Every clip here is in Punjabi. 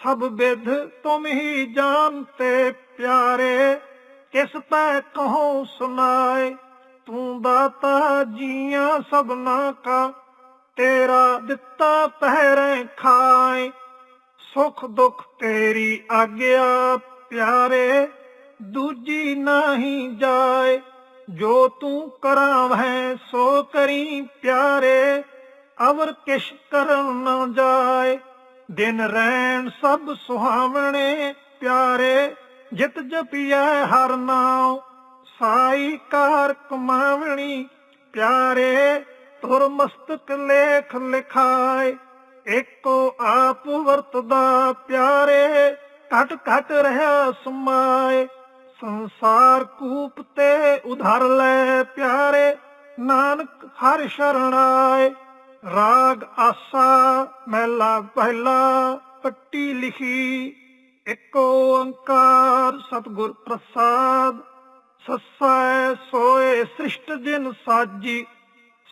सब विध तुम ही जानते प्यारे किस तय कहो सुनाए तू दाता जिया सबना का तेरा दिता पहरे खाए सुख दुख तेरी आज्ञा प्यारे दूजी नहीं जाए जो तू करावे सो करी प्यारे अवर किश कर न जाए ਦਿਨ ਰਹਿਣ ਸਭ ਸੁਹਾਵਣੇ ਪਿਆਰੇ, ਜਿਤ ਜਪੀਐ ਹਰ ਨਾਮ ਸਾਈ ਕਾਰ ਕਮਾਵਣੀ ਪਿਆਰੇ ਤੁਰ ਮਸਤਕ ਲੇਖ ਲਿਖਾਏ। ਏਕੋ ਆਪ ਵਰਤਦਾ ਪਿਆਰੇ, ਘਟ ਘਟ ਰਹਾ ਸਮਾਏ। ਸੰਸਾਰ ਕੂਪ ਤੇ ਉਧਰ ਲੈ ਪਿਆਰੇ, ਨਾਨਕ ਹਰ ਸ਼ਰਣਾਏ ਰਾਗ ਆਸਾ, ਮਹਿਲਾ ਪਹਿਲਾ ਪੱਟੀ ਲਿਖੀ, ਇੱਕ ਓੰਕਾਰ ਸਤਿਗੁਰ ਪ੍ਰਸਾਦ। ਸੱਸੈ ਸੋਏ ਸ੍ਰਿਸ਼ਟ ਜਿਨ ਸਾਜੀ,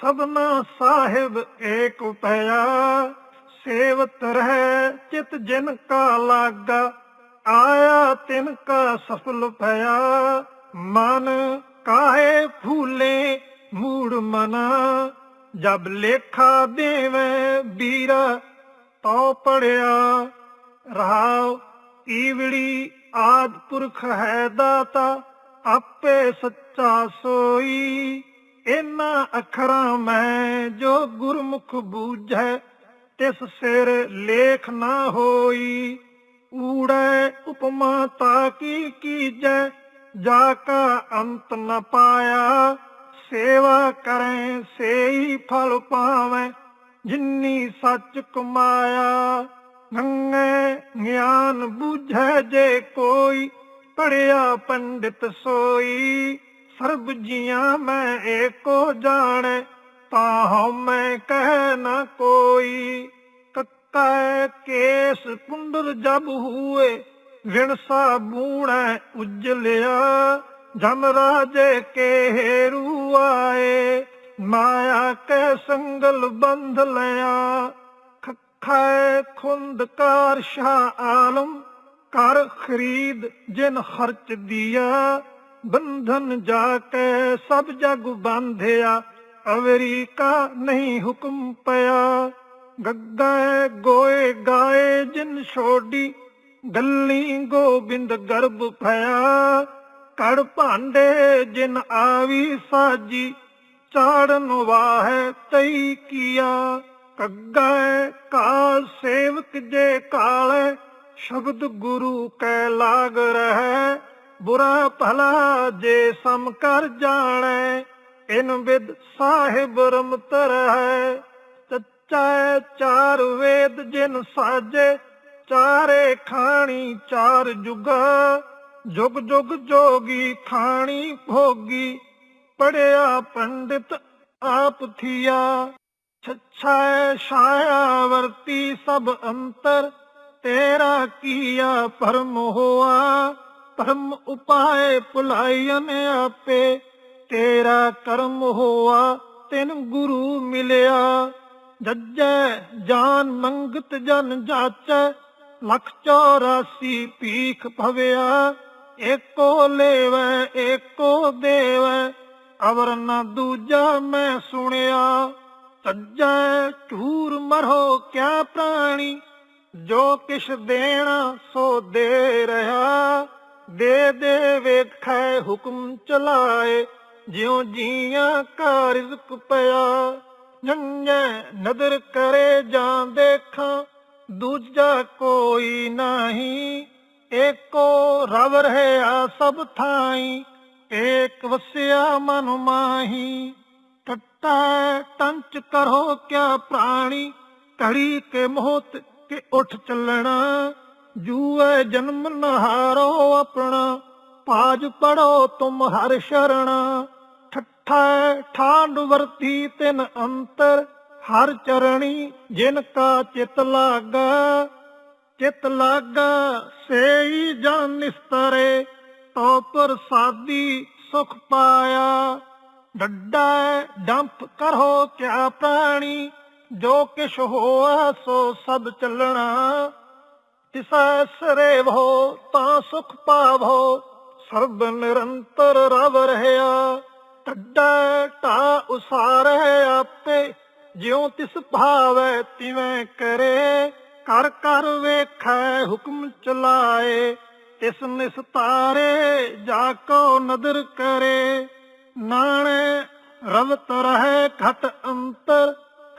ਸਭਨਾ ਸਾਹਿਬ ਏਕ ਭਇਆ ਸੇਵਤ ਰਹਿ ਚਿਤ ਜਿਨ ਕਾ ਲਾਗਾ, ਆਇਆ ਤਿਨ ਕਾ ਸਫਲ ਭਇਆ। ਮਨ ਕਾਹੇ ਫੂਲੇ ਮੂੜ ਮਨਾ ਜਬ ਲੇਖਾ ਦੇਵੇਂ ਵੀਰਾ, ਤਉ ਪੜਿਆ ਰਹਾਉ, ਈਵੜੀ ਆਦ ਪੁਰਖ ਹੈ ਦਾਤਾ, ਆਪੇ ਸੱਚਾ ਸੋਈ। ਇਨਾ ਅੱਖਰਾਂ ਮੈਂ ਜੋ ਗੁਰਮੁਖ ਬੂਝੈ, ਤਿਸ ਸਿਰ ਲੇਖ ਨਾ ਹੋਈ। ਊੜੈ ਉਪਮਾ ਤਾ ਕੀ ਕੀਜੈ, ਜਾ ਕਾ ਅੰਤ ਨ ਪਾਇਆ। ਸੇਵਾ ਕਰੈ, ਸੇਈ ਫਲ ਪਾਵੇਂ, ਜਿਨੀ ਸੱਚ ਕਮਾਇਆ। ਗੰਗੇ ਗਿਆਨ ਬੁਝੈ ਜੇ ਕੋਈ, ਪੜਿਆ ਪੰਡਿਤ ਸੋਈ। ਸਰਬ ਜੀਆਂ ਮੈਂ ਏਕੋ ਜਾਣੈ ਤਾਹਉ ਮੈਂ ਕਹਿ ਨਾ ਕੋਈ। ਕੱਕੈ ਕੇਸ ਕੁੰਡਲ ਜਬ ਹੂਏ, ਵਿਣਸਾ ਬੂਣੈ ਉਜਲਿਆ। ਜਮ ਰਾਜੇ ਕੇ ਹੇਰੂ ਆਏ, ਮਾਇਆ ਕੇ ਸੰਗਲ ਬੰਧ ਲਿਆ। ਖਖੈ ਖੁੰਦ ਕਾਰ ਆਲਮ ਕਰ ਖਰੀਦ ਜਿਨ ਖਰਚ ਦਿਆ। ਬੰਧਨ ਜਾ ਕੇ ਸਭ ਜਗ ਬੰਧਿਆ ਅਵਰੀਕਾ ਨਹੀਂ ਹੁਕਮ ਪਿਆ। ਗੱਗਾ ਗੋਏ ਗਾਏ ਜਿਨ ਛੋਡੀ, ਗੱਲੀ ਗੋਬਿੰਦ ਗਰਭ ਭਇਆ। ਕੜ ਭਾਂਡੇ ਜਿਨ ਆਵੀ ਸਾਜੀ, ਚਾੜਨ ਵਾਹੈ ਤਈ ਕੀਆ। ਕੱਗਾ ਕਾਲ ਸੇਵਕ ਜੇ ਕਾਲੇ, ਸ਼ਬਦ ਗੁਰੂ ਕੈ ਲਾਗ ਰਹਿ। ਬੁਰਾ ਭਲਾ ਜੇ ਸਮ ਕਰ ਜਾਣੈ, ਇਨ ਵਿਦ ਸਾਹਿਬ ਰਮਤ ਰਹਿ ਸੱਚਾ ਚਾਰ ਵੇਦ ਜਿਨ ਸਾਜੇ, ਚਾਰੇ ਖਾਣੀ ਚਾਰ ਜੁਗਾ। ਜੁਗ ਜੁਗ ਜੋਗੀ ਖਾਣੀ ਭੋਗੀ, ਪੜਿਆ ਪੰਡਿਤ ਆਪ ਥੀਆ। ਛਛਾ ਛਾਇਆ ਵਰਤੀ ਸਭ ਅੰਤਰ, ਤੇਰਾ ਕੀਆ ਪਰਮ ਹੋਆ। ਪਰਮ ਉਪਾਏ ਭੁਲਾਇਨ ਆਪੇ, ਤੇਰਾ ਕਰਮ ਹੋਆ, ਤਿਨ ਗੁਰੂ ਮਿਲਿਆ। ਜੱਜੈ ਜਾਨ ਮੰਗਤ ਜਨ ਜਾਚੈ, ਲਖ 84 ਪੀਖ ਭਵਿਆ। ਏਕੋ ਲੇਵੈ ਏਕੋ ਦੇਵੈ। ਅਵਰ ਨ ਦੂਜਾ ਮੈਂ ਸੁਣਿਆ। ਸੱਜੈ ਝੂਰ ਮਰੋ ਕਿਆ ਪ੍ਰਾਣੀ। ਜੋ ਕਿਛ ਦੇਣਾ ਸੋ ਦੇ ਰਹਾ। ਦੇ ਦੇ ਵੇਖੈ ਹੁਕਮ ਚਲਾਏ। ਜਿਉ ਜੀਆਂ ਕਾ ਰਿਜ਼ਕ ਪਿਆ। ਜੰਜੈ ਨਦਰ ਕਰੇ ਜਾਂ ਦੇਖਾਂ। ਦੂਜਾ ਕੋਈ ਨਹੀਂ। ਏਕੋ ਰਵ ਰਹਿਆ ਸਭ ਥਾਈ, ਏਕ ਵਸਿਆ ਮਨ ਮਾਹੀ। ਟੱਟਾ ਟੰਚ ਕਰੋ ਕਿਆ ਪ੍ਰਾਣੀ ਕੜੀ ਕੇ ਮੋਹਤ ਕੇ ਉੱਠ ਚੱਲਣਾ। ਜੂਏ ਜਨਮ ਨਹਾਰੋ ਆਪਣਾ ਪਾਜ ਪੜੋ ਤੁਮ ਹਰ ਸ਼ਰਣਾ। ਠੱਠਾ ਠਾਂਡ ਵਰਤੀ ਤਿਨ ਅੰਤਰ, ਹਰ ਚਰਣੀ ਜਿਨ ਕਾ ਚਿਤ ਲਾਗਾ। ਚਿਤ ਲਾਗਾ ਸੇਈ ਜਨ ਨਿਸਤਰੇ ਤੋ ਪ੍ਰਸਾਦੀ ਸੁਖ ਪਾਇਆ। ਡੱਡਾ ਡੰਪ ਕਰੋ ਕਿਆ ਪ੍ਰਾਣੀ, ਜੋ ਕਿਛ ਹੋਆ ਸੋ ਸਭ ਚੱਲਣਾ। ਤਿਸੈ ਸਰੇਵੋ ਤਾਂ ਸੁਖ ਪਾਵੋ, ਸਰਬ ਨਿਰੰਤਰ ਰਵ ਰਹਿਆ। ਟੱਡਾ ਢਾ ਉਸਾਰੈ ਆਪੇ, ਜਿਉ ਤਿਸ ਭਾਵੈ ਤਿਵੇਂ ਕਰੇ। ਕਰ ਕਰ ਵੇਖੈ ਹੁਕਮ ਚਲਾਏ, ਤਿਸ ਨਿਸਤਾਰੇ ਜਾ ਕੋ ਨਦਰ ਕਰੇ। ਨਾਣੇ ਰਵਤ ਰਹਿ ਘਟ ਅੰਤਰ,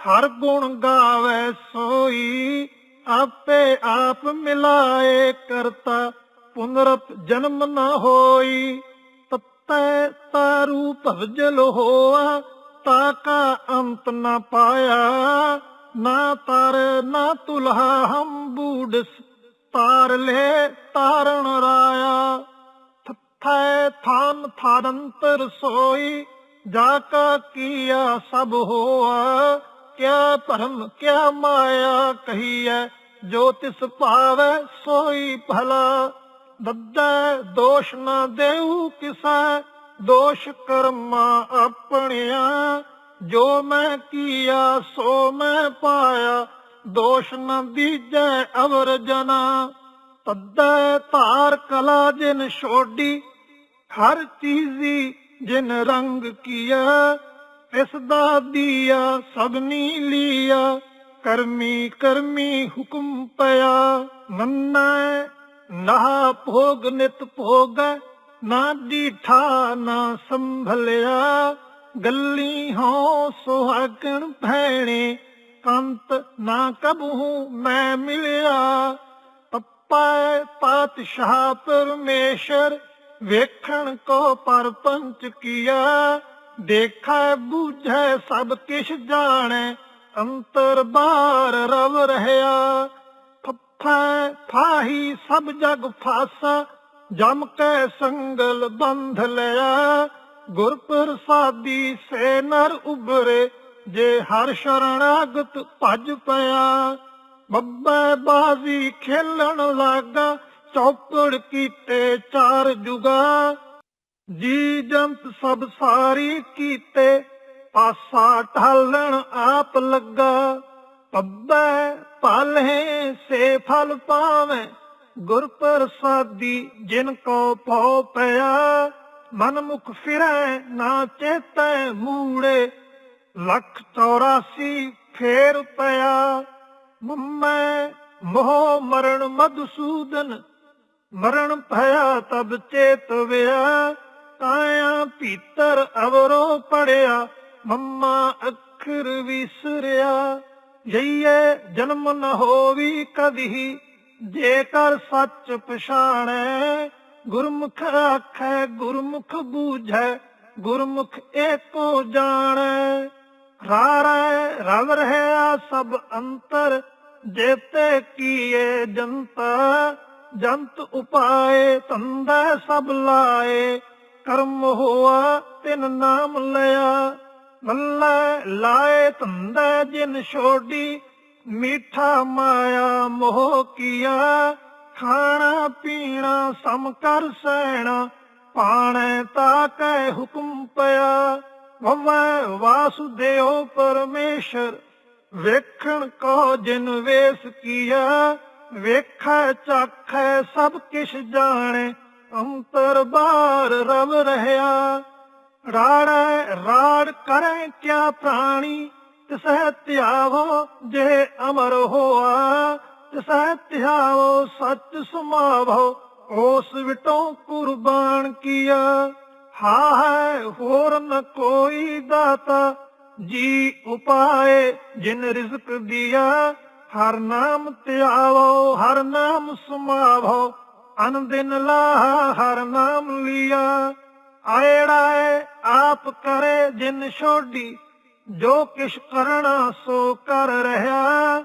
ਹਰ ਗੁਣ ਗਾਵੇ ਸੋਈ। ਆਪੇ ਆਪ ਮਿਲਾਏ ਕਰਤਾ, ਪੁਨਰਤ ਜਨਮ ਨਾ ਹੋਈ। ਤਤੈ ਤਾਰੂ ਭਵਜਲ ਹੋਆ, ਤਾ ਕਾ ਅੰਤ ਨਾ ਪਾਇਆ। ਨਾ ਤਰ, ਨਾ ਤੁਲਹਾ, ਹਮ ਬੂਡਸ ਤਾਰ ਲੈ ਤਾਰਨ ਰਾਇਆ। ਥਥੈ ਥਾਨ ਥਾਨੰਤਰ ਸੋਈ, ਜਾ ਕਾ ਕੀਆ ਸਭ ਹੋਆ। ਕਿਆ ਭਰਮ, ਕਿਆ ਮਾਇਆ ਕਹੀਐ, ਜੋ ਤਿਸ ਭਾਵੈ ਸੋਈ ਭਲਾ। ਦੱਦੈ ਦੋਸ਼ ਨਾ ਦੇਉ ਕਿਸੈ, ਦੋਸ਼ ਕਰਮਾ ਆਪਣਿਆ। ਜੋ ਮੈਂ ਕੀਆ, ਸੋ ਮੈਂ ਪਾਇਆ। ਦੋਸ਼ ਨ ਦੀਜੈ ਅਵਰ ਜਨਾ। ਤੱਦੈ ਧਾਰ ਕਲਾ ਜਿਨ ਛੋਡੀ, ਹਰ ਚੀਜ਼ੀ ਜਿਨ ਰੰਗ ਕੀਆ ਇਸ ਦਾ ਦੀਆ ਸਭਨੀ ਲੀਆ ਕਰਮੀ ਕਰਮੀ ਹੁਕਮ ਪਿਆ। ਨੰਨਾ ਨਾ ਭੋਗ ਨਿਤ ਭੋਗ, ਨਾ ਡੀਠਾ ਨਾ ਸੰਭਲਿਆ। ਗੱਲੀ ਹੋ ਸੁਹਾਗਣ ਭੈਣੇ, ਕੰਤ ਨਾ ਕਬਹੂ ਮੈਂ ਮਿਲਿਆ। ਪੱਪਾ ਪਾਤਸ਼ਾਹ ਪਰਮੇਸ਼ਰ, ਵੇਖਣ ਕੋ ਪਰਪੰਚ ਕੀਆ। ਦੇਖੈ ਬੂਝੈ ਸਭ ਕਿਛ ਜਾਣੈ, ਅੰਤਰ ਬਾਰ ਰਵ ਰਹਿਆ। ਫੱਫੈ ਫਾਹੀ ਸਭ ਜਗ ਫਾਸਾ, ਜਮ ਕੈ ਸੰਗਲ ਬੰਧ ਲਿਆ। ਗੁਰ ਪ੍ਰਸਾਦੀ ਸੇ ਨਰ ਉਬਰੇ ਜੇ ਹਰ ਸ਼ਰਣਾਗਤ ਭਜ ਪਿਆ। ਬੱਬੇ ਬਾਜ਼ੀ ਖੇਲਣ ਲੱਗਾ, ਚੌਪੜ ਕੀਤੇ ਚਾਰ ਜੁਗਾ। ਜੀ ਜੰਤ ਸਭ ਸਾਰੀ ਕੀਤੇ, ਪਾਸਾ ਢਾਲਣ ਆਪ ਲੱਗਾ। ਪੱਬੈ ਪਾਲੇ ਸੇ ਫਲ ਪਾਵੇਂ, ਗੁਰ ਪ੍ਰਸਾਦੀ ਜਿਨ ਕੋ ਭਉ ਪਿਆ। ਮਨ ਮੁਖ ਫਿਰੈ ਨਾ ਚੇਤੈ ਮੂੜੇ, ਲੱਖ 84 ਫੇਰ ਪਿਆ। ਮੰਮੈ ਮੋਹ ਮਰਨ ਮਧੂਸੂਦਨ ਮਰਨ ਭਇਆ ਤਬ ਚੇਤ ਵਿਆ। ਕਾਇਆ ਭੀਤਰ ਅਵਰੋ ਪੜਿਆ, ਮੰਮਾ ਅੱਖਰ ਵਿਸਰਿਆ। ਜਈਏ ਜਨਮ ਨ ਹੋਵੀ ਕਦੀ ਜੇਕਰ ਸੱਚ ਪਛਾਣੈ ਗੁਰਮੁਖ ਆਖੈ, ਗੁਰਮੁਖ ਬੂਝੈ, ਗੁਰਮੁਖ ਏਕੋ ਜਾਣੈ। ਰਾਰੈ ਰਵ ਰਹਿਆ ਸਭ ਅੰਤਰ, ਜੇਤੇ ਕੀਏ ਜੰਤਾ, ਜੰਤ ਉਪਾਏ ਤੰਦਾ ਸਭ ਲਾਏ। ਕਰਮ ਹੋਆ, ਤਿਨ ਨਾਮ ਲਿਆ, ਮੱਲੇ ਲਾਏ ਤੰਦਾ ਜਿਨ ਛੋਡੀ, ਮੀਠਾ ਮਾਇਆ ਮੋਹ ਕੀਆ। ਖਾਣਾ ਪੀਣਾ ਸਮ ਕਰ ਸੈਣਾ ਪਾਣੈ ਤਾ ਕੈ ਹੁਕਮ ਪਿਆ। ਵਵੈ ਵਾਸੁਦੇਵ ਪਰਮੇਸ਼ਰ, ਵੇਖਣ ਕੋ ਜਿਨ ਵੇਸ ਕੀਆ ਵੇਖੈ ਚਾਖੈ ਸਭ ਕਿਛ ਜਾਣੈ, ਅੰਤਰ ਬਾਰ ਰਵ ਰਹਿਆ। ਰਾੜੈ ਰਾੜ ਕਰੈ ਕਿਆ ਪ੍ਰਾਣੀ, ਤਿਸਹਿ ਧਿਆਵੋ ਜੇ ਅਮਰ ਹੋਆ। ਸਹਿ ਧਿਆਵੋ ਸੱਚ ਸਮਾਵੋ ਉਸ ਵਿਟੋਂ ਕੁਰਬਾਨ ਕੀਆ। ਹਾ ਹੈ ਹੋਰ ਨ ਕੋਈ ਦਾਤਾ, ਜੀ ਉਪਾਏ ਜਿਨ ਰਿਜ਼ਕ ਦਿਆ। ਹਰ ਨਾਮ ਧਿਆਵੋ, ਹਰ ਨਾਮ ਸਮਾਵੋ ਅਨ ਦਿਨ ਲਾਹ, ਹਰ ਨਾਮ ਲਿਆ। ਆਇੜਾਏ ਆਪ ਕਰੇ ਜਿਨ ਛੋਡੀ, ਜੋ ਕਿਛ ਕਰਣਾ ਸੋ ਕਰ ਰਹਾ।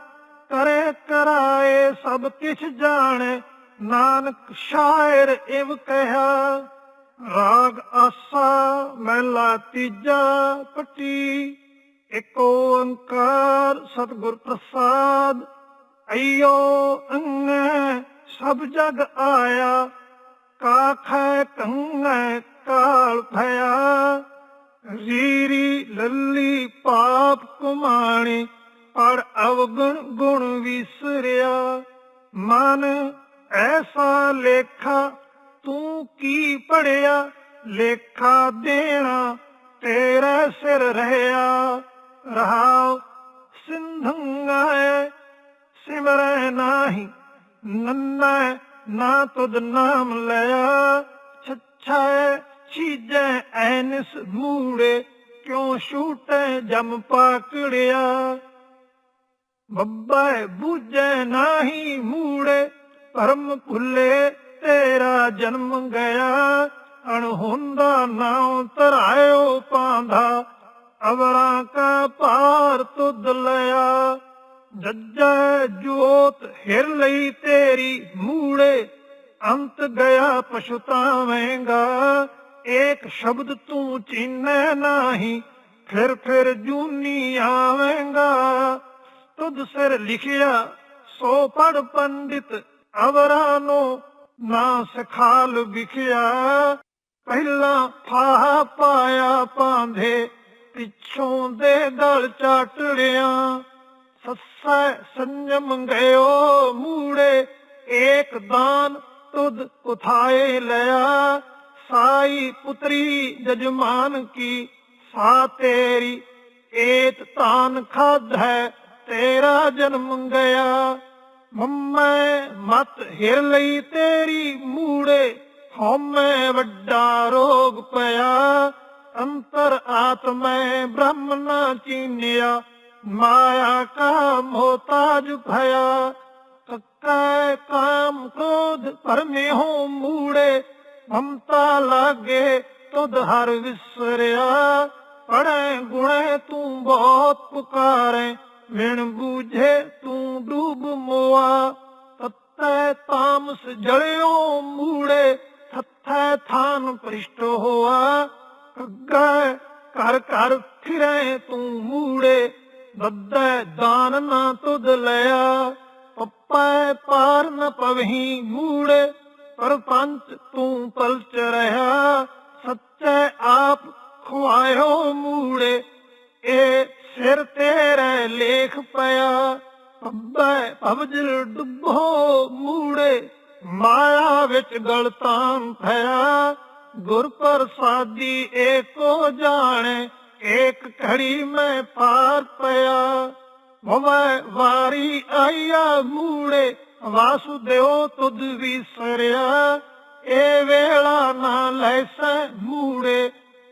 ਕਰੇ ਕਰਾਏ ਸਭ ਕਿਛ ਜਾਣੇ, ਨਾਨਕ ਸ਼ਾਇਰ ਇਵ ਕਹਿਆ। ਰਾਗ ਆਸਾ ਮਹਿਲਾ ਤੀਜਾ ਪਟੀ ਏਕ ਓੰਕਾਰ ਸਤਿਗੁਰ ਪ੍ਰਸਾਦ। ਅਈਓ ਅੰਗੈ ਸਭ ਜਗ ਆਇਆ, ਕਾਖੈ ਕੰਗੈ ਕਾਲ ਭਇਆ। ਰੀਰੀ ਲੱਲੀ ਪਾਪ ਕੁਮਾਣੀ ਪਰ ਅਵਗੁਣ ਗੁਣ ਵਿਸਰਿਆ, ਮਨ ਐਸਾ ਲੇਖਾ, ਤੂੰ ਕੀ ਪੜਿਆ ਲੇਖਾ ਦੇਣਾ ਤੇਰਾ ਸਿਰ ਰਹਿਆ। ਰਹਾਉ ਸਿੰਧੰਗਾਏ ਸਿਮਰੈ ਨਾਹੀ, ਨੰਨਾ ਨਾ ਤੁਧ ਨਾਮ ਲਿਆ। ਛਛੈ ਛੀਜੈ ਐਨਸ ਮੂੜੇ, ਕਿਉ ਛੂਟੈ ਜਮ ਪਾਕੜਿਆ? ਬੱਬਾ ਬੂਝੈ ਨਾਹੀ ਮੂੜੇ, ਭਰਮ ਭੁੱਲੇ ਤੇਰਾ ਜਨਮ ਗਿਆ। ਅਣਹੁੰਦਾ ਨਾਉ ਧਰਾਇਓ ਪਾਂਧਾ, ਅਵਰਾਂ ਕਾ ਭਾਰ ਤੁਧ ਲਿਆ। ਜੱਜੈ ਜੋਤ ਹਿਰ ਲਈ ਤੇਰੀ ਮੂੜੇ, ਅੰਤ ਗਿਆ ਪਛਤਾਵੇਂਗਾ ਏਕ ਸ਼ਬਦ ਤੂੰ ਚੀਨੈ ਨਾਹੀ, ਫਿਰ ਫਿਰ ਜੂਨੀ ਆਵੇਂਗਾ। ਤੁਧ ਸਿਰ ਲਿਖਿਆ, ਸੋ ਪੜ ਪੰਡਿਤ ਅਵਰਾਂ ਨੂੰ ਨਾ ਸਖਾਲ ਵਿਖਿਆ। ਪਹਿਲਾ ਫਾਹ ਪਾਇਆ ਪਾਂਧੇ ਪਿੱਛੋਂ ਦੇ ਗਲ ਚਾਟੜਿਆ। ਸੱਸੈ ਸੰਜਮ ਗਇਓ ਮੂੜੇ, ਏਕ ਦਾਨ ਤੁਧ ਕੁਥਾਏ ਲਿਆ। ਸਾਈ ਪੁਤਰੀ ਜਜਮਾਨ ਕੀ, ਸਾ ਤੇਰੀ ਏਤ ਤਾਨ ਖਾਧੈ ਤੇਰਾ ਜਨਮ ਗਿਆ ਮੰਮੈ, ਮਤ ਹਿਰ ਲਈ ਤੇਰੀ ਮੂੜੇ। ਹਉਮੈ, ਵੱਡਾ ਰੋਗ ਪਿਆ। ਅੰਤਰ ਆਤਮੈ ਬ੍ਰਹਮ ਨਾ ਚੀਨਿਆ। ਮਾਇਆ ਕਾ ਮੋਤਾਜ ਭਇਆ। ਕੱਕੈ ਕਾਮ ਕ੍ਰੋਧ ਪਰਮੇ ਹੋ ਮੂੜੇ। ਮਮਤਾ ਲਾਗੇ ਤੁਧ ਹਰ ਵਿਸਰਿਆ। ਪੜੈ ਗੁਣੈ ਤੂੰ ਬਹੁਤ ਪੁਕਾਰੇ। ਮਿਣ ਬੂਝੇ ਤੂੰ ਡੂਬ ਮੋਆ। ਤਤੈ ਤਾਮਸ ਜਲਿਓ ਮੂੜੇ ਥਥੈ ਥਾਨ ਪ੍ਰਿਸ਼ਟ ਹੋਆ। ਕੱਗੈ ਘਰ ਘਰ ਫਿਰੈ ਤੂੰ ਮੂੜੇ ਬੱਦੈ ਦਾਨ ਨਾ ਤੁਧ ਲਿਆ। ਪੱਪੈ ਪਾਰ ਨ ਪਵਹੀ ਮੂੜੇ, ਪਰਪੰਚ ਤੂੰ ਪਲਚ ਰਹਾ। ਸੱਚੇ ਆਪ ਖੁਆਇਓ ਮੂੜੇ ਇਹ ਫਿਰ ਤੇਰੇ ਲੇਖ ਪਿਆ। ਪੱਬੈ ਭਵਜਲ ਡੁੱਬੋ ਮੂੜੇ। ਮਾਇਆ ਵਿੱਚ ਗਲਤਾਂ ਭਇਆ ਗੁਰ ਪ੍ਰਸਾਦੀ ਏਕੋ ਜਾਣੇ। ਏਕ ਘੜੀ ਮੈਂ ਪਾਰ ਪਿਆ। ਮੋਵੇ ਵਾਰੀ ਆਇਆ ਮੂੜੇ। ਵਾਸੁਦੇਵ ਤੁਧ ਵਿਸਰਿਆ। ਏ ਵੇਲਾ ਨਾ ਲੈਸੈ ਮੂੜੇ।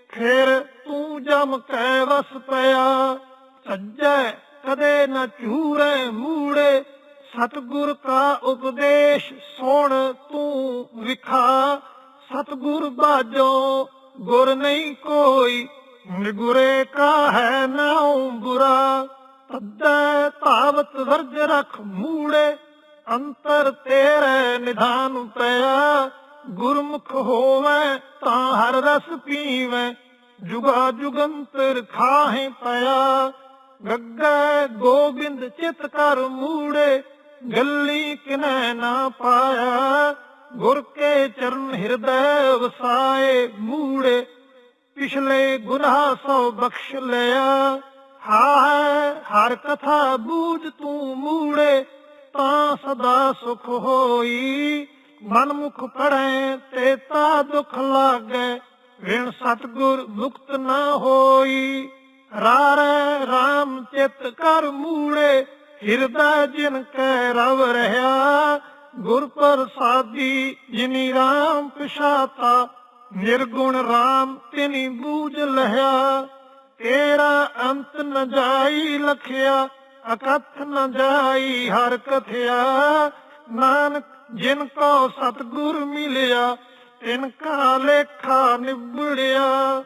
ਫਿਰ ਤੂੰ ਜਮ ਕੈ ਵਸ ਪਿਆ। ਸੱਜੈ, ਕਦੇ ਨਾ ਝੂਰੇ ਮੂੜੇ, ਸਤਗੁਰ ਕਾ ਉਪਦੇਸ਼ ਸੁਣ ਤੂੰ ਵਿਖਾ। ਸਤਗੁਰ ਬਾਜੋ, ਗੁਰ ਨਹੀਂ ਕੋਈ, ਨਿਗੁਰੇ ਕਾ ਹੈ ਨਾਉ ਬੁਰਾ। ਤੱਦੈ ਧਾਵਤ ਵਰਜ ਰਖ ਮੂੜੇ, ਅੰਤਰ ਤੇਰੇ ਨਿਧਾਨ ਪਿਆ। ਗੁਰਮੁਖ ਹੋਵੇ ਤਾਂ ਹਰ ਰਸ ਪੀਵੇ, ਜੁਗਾ ਜੁਗੰਤਰ ਖਾਹੇ ਪਿਆ। ਗੱਗਾ ਗੋਬਿੰਦ ਚਿਤ ਕਰ ਮੂੜੇ, ਗੱਲੀ ਕਿਨੈ ਨਾ ਪਾਇਆ। ਗੁਰ ਕੇ ਚਰਨ ਹਿਰਦੈ ਵਸਾਏ ਮੂੜੇ, ਪਿਛਲੇ ਗੁਨਾਹ ਸੋ ਬਖਸ਼ ਲਿਆ। ਹਾਏ ਹਰ ਕਥਾ ਬੂਝ ਤੂੰ ਮੂੜੇ, ਤਾਂ ਸਦਾ ਸੁਖ ਹੋਈ। ਮਨ ਮੁਖ ਪੜੈ ਤੇ ਤਾ ਦੁਖ ਲਾਗੈ, ਵਿਣ ਸਤਗੁਰ ਮੁਕਤ ਨਾ ਹੋਈ। ਰਾਰੈ RAM ਚਿਤ ਕਰ ਮੂੜੇ, ਹਿਰਦਾ ਜਿਨ ਕੈ ਰਵ ਰਹਾ ਗੁਰ ਪ੍ਰਸਾਦੀ ਜਿਨੀ RAM ਪਛਾਤਾ, ਨਿਰਗੁਣ RAM ਤਿਨੀ ਬੂਝ ਲਹਿਆ। ਤੇਰਾ ਅੰਤ ਨ ਜਾਈ ਲਖਿਆ, ਅਕਥ ਨ ਜਾਈ ਹਰ ਕਥਿਆ। ਨਾਨਕ ਜਿਨ ਕੋ ਸਤਗੁਰ ਮਿਲਿਆ, ਤਿਨ ਕਾ ਲੇਖਾ ਨਿਬੜਿਆ।